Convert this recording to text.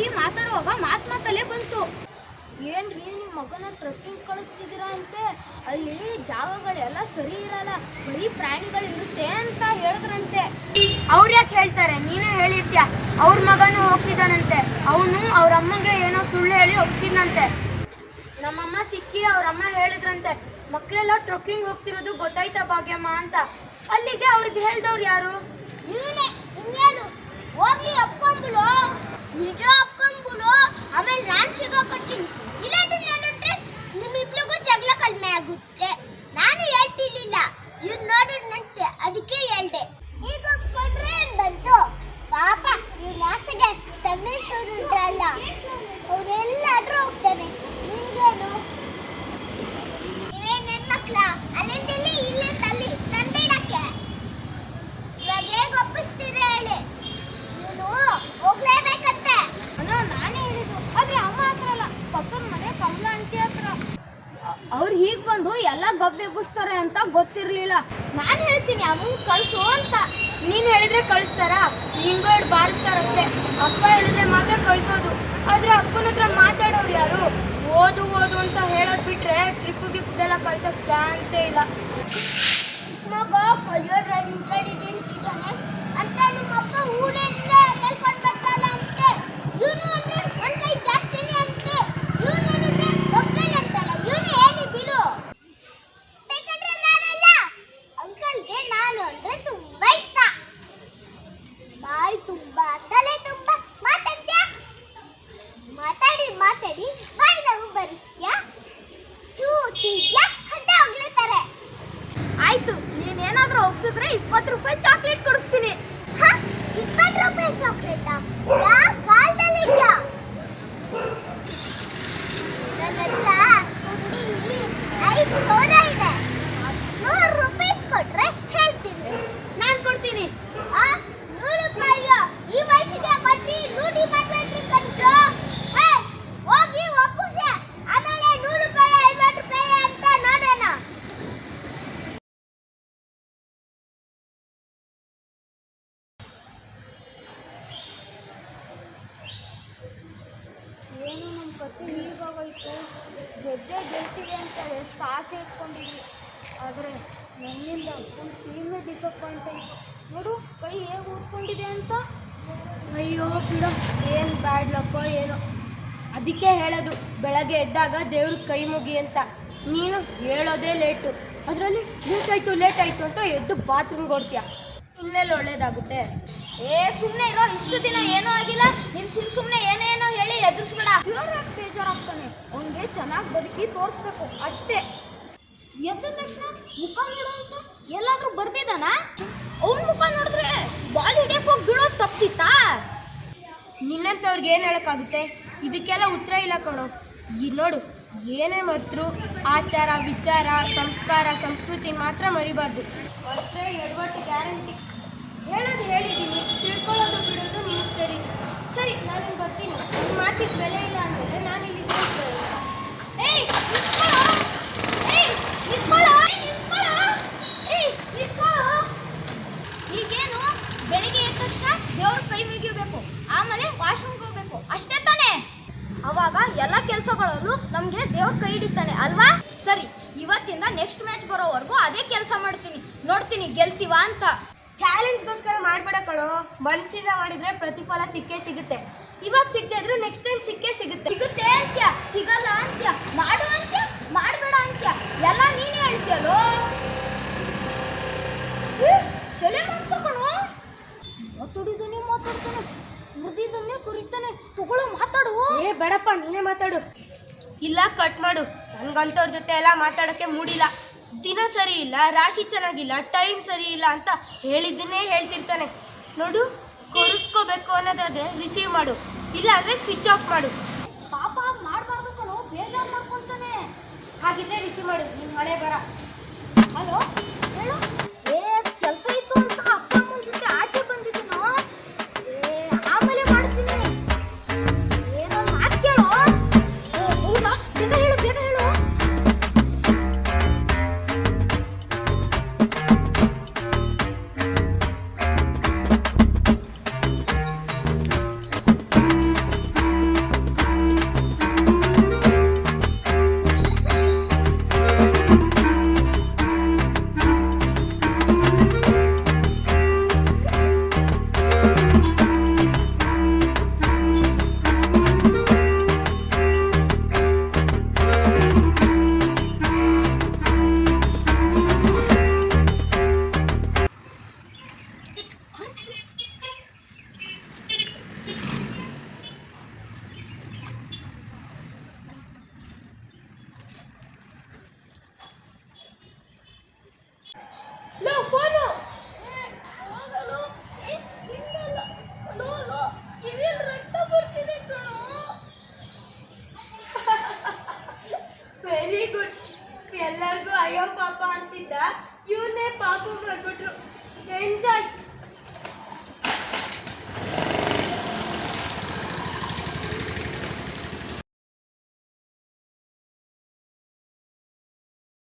Aunty ಮಾತಾಡುವಾಗ ಮಾತು ಮಾತಲ್ಲೇ ಬಂತು. ಏನ್ರಿ ನಿಮ್ಮ ಮಗನ ಟ್ರಕ್ಕಿಂಗ್ ಕಳಿಸ್ತಿದ್ದೀರಾ ಅಂತೆ? ಅಲ್ಲಿ ಜಾಗಗಳೆಲ್ಲ ಸರಿ ಇರಲ್ಲ ಬರೀ ಪ್ರಾಣಿಗಳು ಇರುತ್ತೆ ಅಂತ ಹೇಳಿದ್ರಂತೆ. ಅವ್ರು ಯಾಕೆ ಹೇಳ್ತಾರೆ? ನೀನೇ ಹೇಳಿರ್ತೀಯ ಅವ್ರ ಮಗನೂ ಹೋಗ್ತಿದ್ದಾನಂತೆ. ಅವನು ಅವ್ರ ಅಮ್ಮಂಗೆ ಏನೋ ಸುಳ್ಳು ಹೇಳಿ ಒಪ್ಸಿದ್ನಂತೆ. ನಮ್ಮಮ್ಮ ಸಿಕ್ಕಿ ಅವ್ರ ಅಮ್ಮ ಹೇಳಿದ್ರಂತೆ ಮಕ್ಕಳೆಲ್ಲ ಟ್ರಕ್ಕಿಂಗ್ ಹೋಗ್ತಿರೋದು ಗೊತ್ತಾಯ್ತಾ ಭಾಗ್ಯಮ್ಮ ಅಂತ? ಅಲ್ಲಿಗೆ ಅವ್ರಿಗೆ ಹೇಳ್ದವ್ರು ಯಾರು? ನೀನೇ ಇನ್ನೇನು? ಹೋಗ್ಲಿ ನಿಜ? ಆಮೇಲೆ ನಾನು ಸಿಗಾಕೊಡ್ತೀನಿ ಇಲ್ಲಾಂದ್ರೆ ನಾನುಂಟ್ರೆ ನಿಮ್ಮಿಬ್ರಿಗೂ ಜಗಳ ಕಡಿಮೆ ಆಗುತ್ತೆ ಹೀಗ್ ಬಂದು ಎಲ್ಲ ಗಬ್ಬೆ ಎಬ್ಬಿಸ್ತಾರೆ ಅಂತ ಗೊತ್ತಿರಲಿಲ್ಲ. ನಾನು ಹೇಳ್ತೀನಿ, ಅಮ್ಮನ್ ಕಳಿಸು ಅಂತ. ನೀನು ಹೇಳಿದ್ರೆ ಕಳಿಸ್ತಾರಾ ಹಿಂಗೋಡ್ ಬಾರಿಸ್ತಾರಷ್ಟೇ. ಅಪ್ಪ ಹೇಳಿದ್ರೆ ಮಾತ್ರ ಕಳ್ಸೋದು. ಆದ್ರೆ ಅಪ್ಪನ ಹತ್ರ ಮಾತಾಡೋರು ಯಾರು? ಓದು ಓದು ಅಂತ ಹೇಳೋದ್ ಬಿಟ್ರೆ ಟ್ರಿಪ್ ಗಿಫ್ಟ್ ಎಲ್ಲ ಕಳ್ಸಕ್ ಚಾನ್ಸೇ ಇಲ್ಲ. ಮಗ ಕಲಿಯೋದ್ರಲ್ಲಿ ಇಂಟೆಲಿಜೆಂಟ್ ಇದ್ದಾನೆ ಅಂತ ನಿಮ್ಮಪ್ಪ ಊರಿಂದ ಕೊಡ್ತೀನಿ ಆ ನೂರು ರೂಪಾಯಿ ಈ ವಯಸ್ಸಿಗೆ ಬಟ್ಟಿ ಮಾಡ್ಬೇಕ್ರಿ ಕಂಡ್ರು ಏ, ಹೋಗಿ ಒಪ್ಪಿಸಿ ಆಮೇಲೆ ನೂರು ರೂಪಾಯಿ ಐವತ್ತು ರೂಪಾಯಿ ಅಂತ ನೋಡೋಣ ಏನು ನಮ್ಮ ಕತೆ ಹೀಗಾಗೋಯ್ತು ಗೆದ್ದೆ ಗೆಲ್ತೀವಿ ಅಂತ ಎಷ್ಟು ಆಸೆ ಇಟ್ಕೊಂಡಿದ್ವಿ. ಆದರೆ ನನ್ನಿಂದ ಫುಲ್ ಟೀಮೇ ಡಿಸಪಾಯಿಂಟ್ ಆಯಿತು. ನೋಡು, ಕೈ ಹೇಗೆ ಊದ್ಕೊಂಡಿದೆ ಅಂತ? ಅಯ್ಯೋ, ಬಿಡ. ಏನು ಬ್ಯಾಡ್ ಲಕ್ಕೋ ಏನೋ. ಅದಕ್ಕೆ ಹೇಳೋದು, ಬೆಳಗ್ಗೆ ಎದ್ದಾಗ ದೇವ್ರ ಕೈ ಮುಗಿ ಅಂತ. ನೀನು ಹೇಳೋದೇ ಲೇಟು ಅದರಲ್ಲಿ ಲೇಟ್ ಆಯಿತು ಲೇಟ್ ಆಯಿತು ಅಂತ ಎದ್ದು ಬಾತ್ರೂಮ್ಗೆ ಓಡ್ತೀಯ? ಇನ್ಮೇಲೆ ಒಳ್ಳೇದಾಗುತ್ತೆ. ಏ ಸುಮ್ಮನೆ ಇರೋ ಇಷ್ಟು ದಿನ ಏನೂ ಆಗಿಲ್ಲ. ನೀನು ಸುಮ್ ಸುಮ್ಮನೆ ಏನೇನೋ ಹೇಳಿ ಎದುರಿಸ್ಬೇಡ. ದೇವ್ರಾಗ ಬೇಜಾರಾಗ್ತಾನೆ. ಅವನಿಗೆ ಚೆನ್ನಾಗಿ ಬದುಕಿ ತೋರಿಸ್ಬೇಕು ಅಷ್ಟೇ. ಎದ್ದ ತಕ್ಷಣ ಮುಖ ನೋಡು ಅಂತ ಎಲ್ಲಾದರೂ ಬರ್ದಿದ್ದಾನ? ಅವ್ನ ಮುಖ ನೋಡಿದ್ರೆ ಬಾಲ್ ಹಿಡಿಯಕ್ಕೆ ಹೋಗಿ ಬೀಳೋದು ತಪ್ತಿತ್ತಾ ನಿನ್ನಂಥವ್ರಿಗೆ ಏನು ಹೇಳೋಕ್ಕಾಗುತ್ತೆ? ಇದಕ್ಕೆಲ್ಲ ಉತ್ತರ ಇಲ್ಲ ಕಣೋ. ಈ ನೋಡು ಏನೇ ಮಾತ್ರ ಆಚಾರ ವಿಚಾರ ಸಂಸ್ಕಾರ ಸಂಸ್ಕೃತಿ ಮಾತ್ರ ಮರಿಬಾರ್ದು. ಮತ್ತೆ ಎಡವಟ್ಟು ಗ್ಯಾರಂಟಿ. ಹೇಳೋದು ಹೇಳಿದ್ದೀನಿ ತಿಳ್ಕೊಳ್ಳೋದು ಬಿಡೋದು ನೀವು ಸರಿ. ಸರಿ ನಾನು ಬರ್ತೀನಿ. ನಿಮ್ಮ ಮಾತಿಗೆ ಬೆಲೆ ಇಲ್ಲ ಅಂದರೆ ನಾನು ಇಲ್ಲಿ ಈಗೇನು? ಬೆಳಿಗ್ಗೆ ಎದ್ದ ತಕ್ಷಣ ದೇವ್ರ ಕೈ ಮುಗಿಬೇಕು. ಆಮೇಲೆ ವಾಶ್ರೂಮ್ಗೆ ಹೋಗ್ಬೇಕು. ಅಷ್ಟೇ ತಾನೇ. ಅವಾಗ ಎಲ್ಲ ಕೆಲಸಗಳಲ್ಲೂ ನಮಗೆ ದೇವ್ರ ಕೈ ಹಿಡಿತಾನೆ, ಅಲ್ವಾ? ಸರಿ, ಇವತ್ತಿಂದ ನೆಕ್ಸ್ಟ್ ಮ್ಯಾಚ್ ಬರೋವರೆಗೂ ಅದೇ ಕೆಲಸ ಮಾಡ್ತೀನಿ. ನೋಡ್ತೀನಿ, ಗೆಲ್ತೀವಾ ಅಂತ. ಚಾಲೆಂಜ್ಗೋಸ್ಕರ ಮಾಡಬೇಡ ಕಣೋ. ಮನಸ್ಸಿಂದ ಮಾಡಿದ್ರೆ ಪ್ರತಿಫಲ ಸಿಕ್ಕೇ ಸಿಗುತ್ತೆ. ಇವಾಗ ಸಿಗದೆ ಇದ್ರು ನೆಕ್ಸ್ಟ್ ಟೈಮ್ ಸಿಕ್ಕೇ ಸಿಗುತ್ತೆ. ಸಿಗುತ್ತೆ ಅಂತ್ಯ. ಸಿಗಲ್ಲ ಅಂತ್ಯ. ಮಾಡು ಅಂತ್ಯ. ಮಾಡಬೇಡ ಅಂತ್ಯ. ಎಲ್ಲ ನೀನೇ ಹೇಳ್ತೀಯಲ್ಲೋ? ತಲೆ ತಲೆ ಕಣೋ. ಮಾತಾಡಿದಾನೆ ಮಾತಾಡ್ತಾನೆ. ಕುರಿತಾನೆ. ತಗೊಳ್ಳೋ ಮಾತಾಡು. ಏ ಬೇಡಪ್ಪ ನೀನೇ ಮಾತಾಡು. ಇಲ್ಲ ಕಟ್ ಮಾಡು. ನನ್ಗಂತವ್ರ ಜೊತೆ ಎಲ್ಲ ಮಾತಾಡೋಕ್ಕೆ ಮೂಡಿಲ್ಲ. ದಿನ ಸರಿ ಇಲ್ಲ, ರಾಶಿ ಚೆನ್ನಾಗಿಲ್ಲ ಟೈಮ್ ಸರಿ ಇಲ್ಲ ಅಂತ ಹೇಳಿದ್ದನ್ನೇ ಹೇಳ್ತಿರ್ತಾನೆ. ನೋಡು, ಕೊರಿಸ್ಕೋಬೇಕು ಅನ್ನೋದಾದ್ರೆ ರಿಸೀವ್ ಮಾಡು ಇಲ್ಲ ಅಂದ್ರೆ ಸ್ವಿಚ್ ಆಫ್ ಮಾಡು. ಪಾಪ ಮಾಡಬಾರ್ದು ಕಣೋ, ಬೇಜಾರು ಮಾಡ್ಕೊಂತಾನೆ. ಹಾಗಿದ್ರೆ ರಿಸೀವ್ ಮಾಡು ನಿಮ್ ಮಳೆ ಬರ. ಹಲೋ ಹೇಳು? ಏ, ಕೆಲಸ ಇತ್ತು ಅಂತ ಅಪ್ಪ ಅಮ್ಮನ ಜೊತೆ ಆಚೆ ಬಂದಿದ್ದೀನೋ ಆಮೇಲೆ ಮಾಡ್ತೀನಿ. ಏನೋ ಮಾತು ಕೇಳೋ. ಹೌದಾ? ಹೇಳು. ಪಾಪ ಮಾಡ್ಬಿಟ್ರು ಎಂಜಾಯ್.